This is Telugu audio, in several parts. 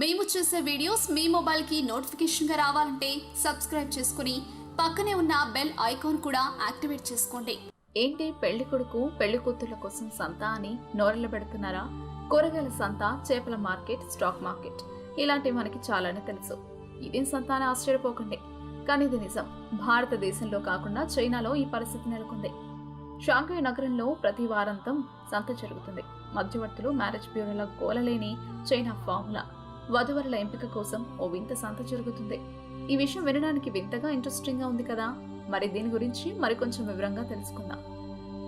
మేము చేసే వీడియోస్ మీ మొబైల్కి నోటిఫికేషన్గా రావాలంటే సబ్స్క్రైబ్ చేసుకుని పక్కనే ఉన్న బెల్ ఐకాన్ కూడా యాక్టివేట్ చేసుకోండి. ఏంటి పెళ్ళి కొడుకు పెళ్ళి కూతుర్ల కోసం సంత అని నోరెళ్ళ పెడుతున్నారా? కూరగాయల సంత చేపల మార్కెట్ స్టాక్ మార్కెట్ ఇలాంటివి మనకి చాలానే తెలుసు. ఇదేం సంత అని ఆశ్చర్యపోకండి. కానీ ఇది నిజం. భారతదేశంలో కాకుండా చైనాలో ఈ పరిస్థితి నెలకొంది. షాంఘై నగరంలో ప్రతి వారాంతం సంత జరుగుతుంది. మధ్యవర్తులు మ్యారేజ్ బ్యూరోల గోలలేని చైనా ఫార్ములా. వధువరుల ఎంపిక కోసం ఓ వింత సంత జరుగుతుంది. ఈ విషయం వినడానికి వింతగా ఇంట్రెస్టింగ్గా ఉంది కదా? మరి దీని గురించి మరికొంచెం వివరంగా తెలుసుకుందాం.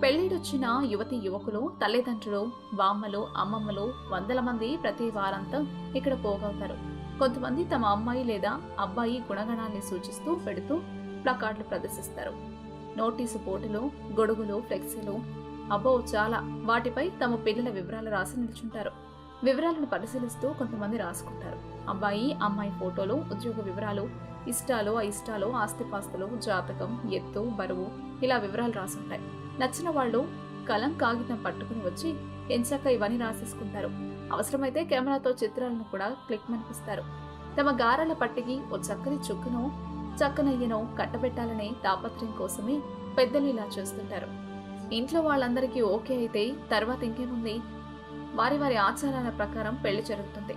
పెళ్ళిడొచ్చిన యువతి యువకులు తల్లిదండ్రులు బామ్మలు అమ్మమ్మలు వందల మంది ప్రతి వారంతా ఇక్కడ పోగవుతారు. కొంతమంది తమ అమ్మాయి లేదా అబ్బాయి గుణగణాన్ని సూచిస్తూ పెడుతూ ప్లకార్డులు ప్రదర్శిస్తారు. నోటీసు పోటులు గొడుగులు ఫ్లెక్సీలు అబ్బో చాలా వాటిపై తమ పిల్లల వివరాలు రాసి నిల్చుంటారు. వివరాలను పరిశీలిస్తూ కొంతమంది రాసుకుంటారు. అబ్బాయి అమ్మాయి ఫోటోలు ఉద్యోగ వివరాలు ఇష్టాలు అయిష్టాలు ఆస్తిపాస్తులు జాతకం ఎత్తు బరువు ఇలా వివరాలు రాసుంటాయి. నచ్చిన వాళ్ళు కలం కాగితం పట్టుకుని వచ్చి ఎంచాక ఇవన్నీ రాసేసుకుంటారు. అవసరమైతే కెమెరాతో చిత్రాలను కూడా క్లిక్ మనిపిస్తారు తమ గారాల పట్టికి ఓ చక్కని చుక్కను చక్కనయ్యను కట్టబెట్టాలనే తాపత్రయం కోసమే పెద్దలు ఇలా చేస్తుంటారు. ఇంట్లో వాళ్ళందరికీ ఓకే అయితే తర్వాత ఇంకేముంది? వారి వారి ఆచారాల ప్రకారం పెళ్ళి జరుగుతుంది.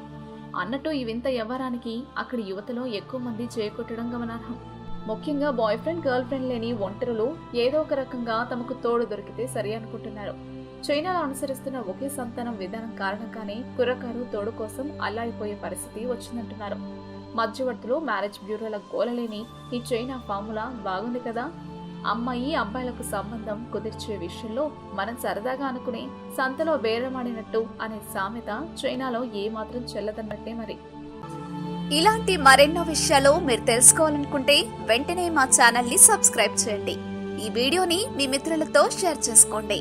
అన్నట్టు ఈ వింత వ్యవహారానికి అక్కడి యువతలో ఎక్కువ మంది చేకొట్టడం గమనార్హం. ముఖ్యంగా బాయ్ ఫ్రెండ్ గర్ల్ ఫ్రెండ్ లేని ఒంటరులు ఏదో ఒక రకంగా తమకు తోడు దొరికితే సరి అనుకుంటున్నారు. చైనాలో అనుసరిస్తున్న ఒకే సంతానం విధానం కారణంగానే కుర్రకారు తోడు కోసం అల్లాడిపోయే పరిస్థితి వచ్చిందంటున్నారు. మధ్యవర్తులు మ్యారేజ్ బ్యూరోల గోలలేని ఈ చైనా ఫార్ములా బాగుంది కదా? అమ్మాయి అబ్బాయిలకు సంబంధం కుదిర్చే విషయంలో మనం సరదాగా అనుకునే సంతలో బేరమాడినట్టు అనే సామెత చైనాలో ఏమాత్రం చెల్లదన్నట్టే మరి. ఇలాంటి మరెన్నో విషయాలు మీరు తెలుసుకోవాలనుకుంటే వెంటనే మా ఛానల్ని సబ్స్క్రైబ్ చేయండి. ఈ వీడియోని మీ మిత్రులతో షేర్ చేసుకోండి.